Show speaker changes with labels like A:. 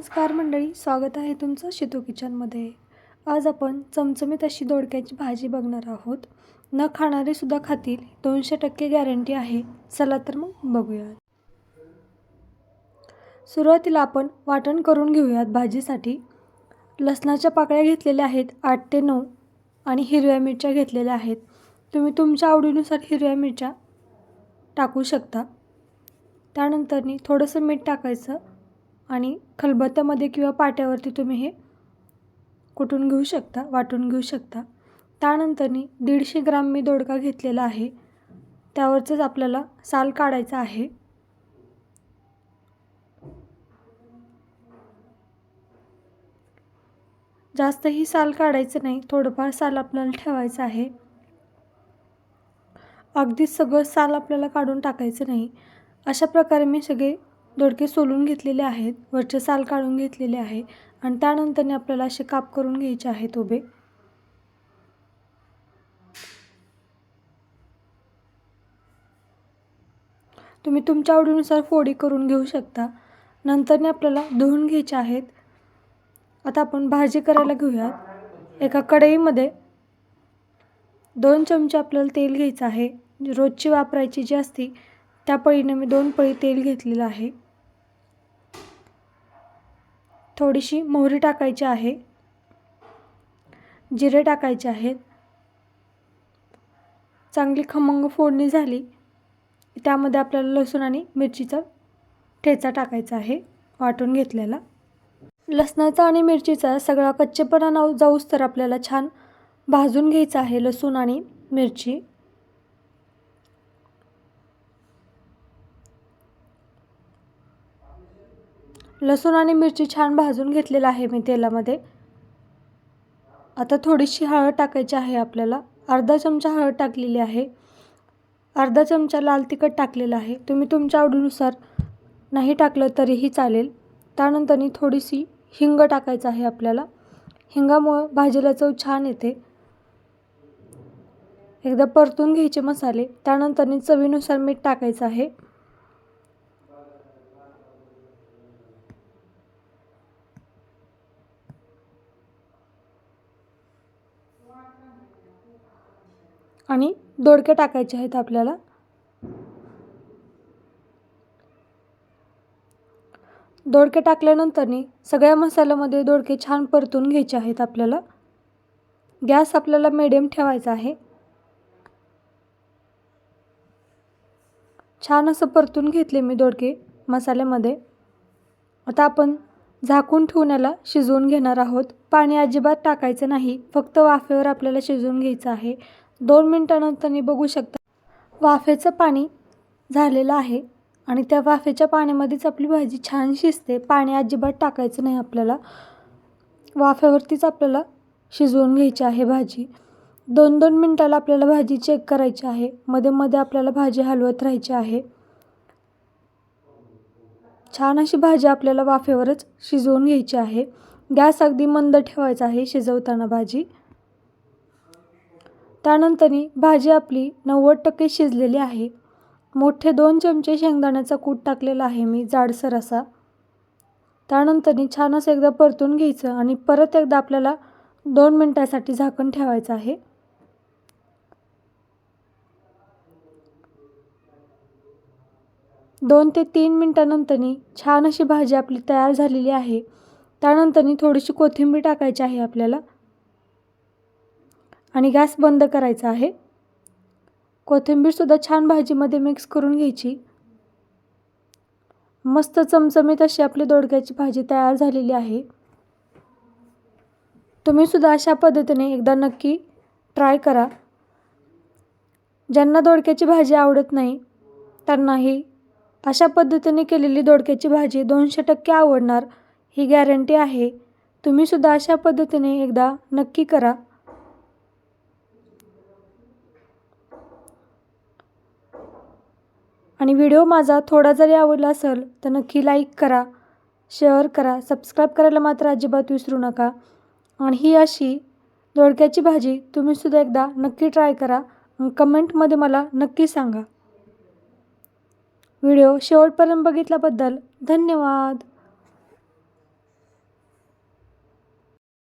A: नमस्कार मंडळी स्वागत आहे तुमचं शितू किचनमध्ये. आज आपण चमचमीत अशी दोडक्याची भाजी बघणार आहोत. न खाणारेसुद्धा खातील. दोनशे टक्के गॅरंटी आहे. चला तर मग बघूयात. सुरुवातीला आपण वाटण करून घेऊयात भाजीसाठी. लसणाच्या पाकळ्या घेतलेल्या आहेत आठ ते नऊ आणि हिरव्या मिरच्या घेतलेल्या आहेत. तुम्ही तुमच्या आवडीनुसार हिरव्या मिरच्या टाकू शकता. त्यानंतरनी थोडंसं मीठ टाकायचं. आणि खलबत्त्यामध्ये किंवा पाट्यावरती तुम्ही हे कुटून घेऊ शकता वाटून घेऊ शकता. त्यानंतरनी दीडशे ग्राम मी दोडका घेतलेला आहे. त्यावरचंच आपल्याला साल काढायचा आहे. जास्तही साल काढायचं नाही थोडंफार साल आपल्याला ठेवायचं आहे. अगदीच सगळं साल आपल्याला काढून टाकायचं नाही. अशा प्रकारे मी सगळे दोडके सोलून घेतलेले आहेत वरचे साल काढून घेतलेले आहे आणि त्यानंतरने आपल्याला असे काप करून घ्यायचे आहेत उभे. तुम्ही तुमच्या आवडीनुसार फोडी करून घेऊ शकता. नंतरने आपल्याला धुवून घ्यायचे आहेत. आता आपण भाजी करायला घेऊयात. एका कढईमध्ये दोन चमचे आपल्याला तेल घ्यायचं आहे. रोजची वापरायची जी असती त्या पळीने मी दोन पळी तेल घेतलेलं आहे. थोडीशी मोहरी टाकायची आहे. जिरे टाकायचे आहेत. चांगली खमंग फोडणी झाली. त्यामध्ये आपल्याला लसूण आणि मिरचीचा ठेचा टाकायचा आहे वाटून घेतलेला. लसणाचा आणि मिरचीचा सगळा कच्चेपणा नाव जाऊस तर आपल्याला छान भाजून घ्यायचं आहे लसूण आणि मिरची. लसूण आणि मिरची छान भाजून घेतलेलं आहे मी तेलामध्ये. आता थोडीशी हळद टाकायची आहे आपल्याला. अर्धा चमचा हळद टाकलेली आहे. अर्धा चमचा लाल तिखट टाकलेलं आहे. तुम्ही तुमच्या आवडीनुसार नाही टाकलं तरीही चालेल. त्यानंतरनी थोडीशी हिंग टाकायचं आहे आपल्याला. हिंगामुळं भाजीला चव छान येते. एकदा परतून घ्यायचे मसाले. त्यानंतरनी चवीनुसार मीठ टाकायचं आहे. आणि दोडके टाकायचे आहेत आपल्याला. दोडके टाकल्यानंतरनी सगळ्या मसाल्यामध्ये दोडके छान परतून घ्यायचे आहेत आपल्याला. गॅस आपल्याला मिडियम ठेवायचा आहे. छान असं परतून घेतले मी दोडके मसाल्यामध्ये. आता आपण झाकून ठेवून याला शिजवून घेणार आहोत. पाणी अजिबात टाकायचं नाही. फक्त वाफेवर आपल्याला शिजवून घ्यायचं आहे. दोन मिनटानंतर बघू शकता. वाफेचं पाणी झालेलं आहे आणि त्या वाफेच्या पाण्यामध्येच आपली भाजी छान शिजते. पाणी अजिबात टाकायचं नाही आपल्याला. वाफेवरतीच आपल्याला शिजवून घ्यायची आहे भाजी. दोन दोन मिनटाला आपल्याला भाजी चेक करायची आहे. मध्ये मध्ये आपल्याला भाजी हलवत राहायची आहे. छान अशी भाजी आपल्याला वाफेवरच शिजवून घ्यायची आहे. गॅस अगदी मंद ठेवायचा आहे शिजवताना भाजी. त्यानंतरनी भाजी आपली नव्वद टक्के शिजलेली आहे. मोठे दोन चमचे शेंगदाण्याचा कूट टाकलेला आहे मी जाडसर असा. त्यानंतरनी छान असं एकदा परतून घ्यायचं आणि परत एकदा आपल्याला दोन मिनटासाठी झाकण ठेवायचं आहे. दोन ते तीन मिनटानंतरनी छान अशी भाजी आपली तयार झालेली आहे. त्यानंतरनी थोडीशी कोथिंबीर टाकायची आहे आपल्याला. आणि गॅस बंद करायचा आहे. कोथिंबीरसुद्धा छान भाजीमध्ये मिक्स करून घ्यायची. मस्त चमचमीत अशी आपली दोडक्याची भाजी तयार झालेली आहे. तुम्हीसुद्धा अशा पद्धतीने एकदा नक्की ट्राय करा. ज्यांना दोडक्याची भाजी आवडत नाही त्यांनाही अशा पद्धतीने केलेली दोडक्याची भाजी दोनशे टक्के आवडणार ही गॅरंटी आहे. तुम्हीसुद्धा अशा पद्धतीने एकदा नक्की करा. आणि व्हिडिओ माझा थोडा जरी आवडला असेल तर नक्की लाईक करा शेअर करा सबस्क्राईब करायला मात्र अजिबात विसरू नका. आणि ही अशी दोडक्याची भाजी तुम्हीसुद्धा एकदा नक्की ट्राय करा कमेंटमध्ये मला नक्की सांगा. व्हिडिओ शेवटपर्यंत बघितल्याबद्दल धन्यवाद.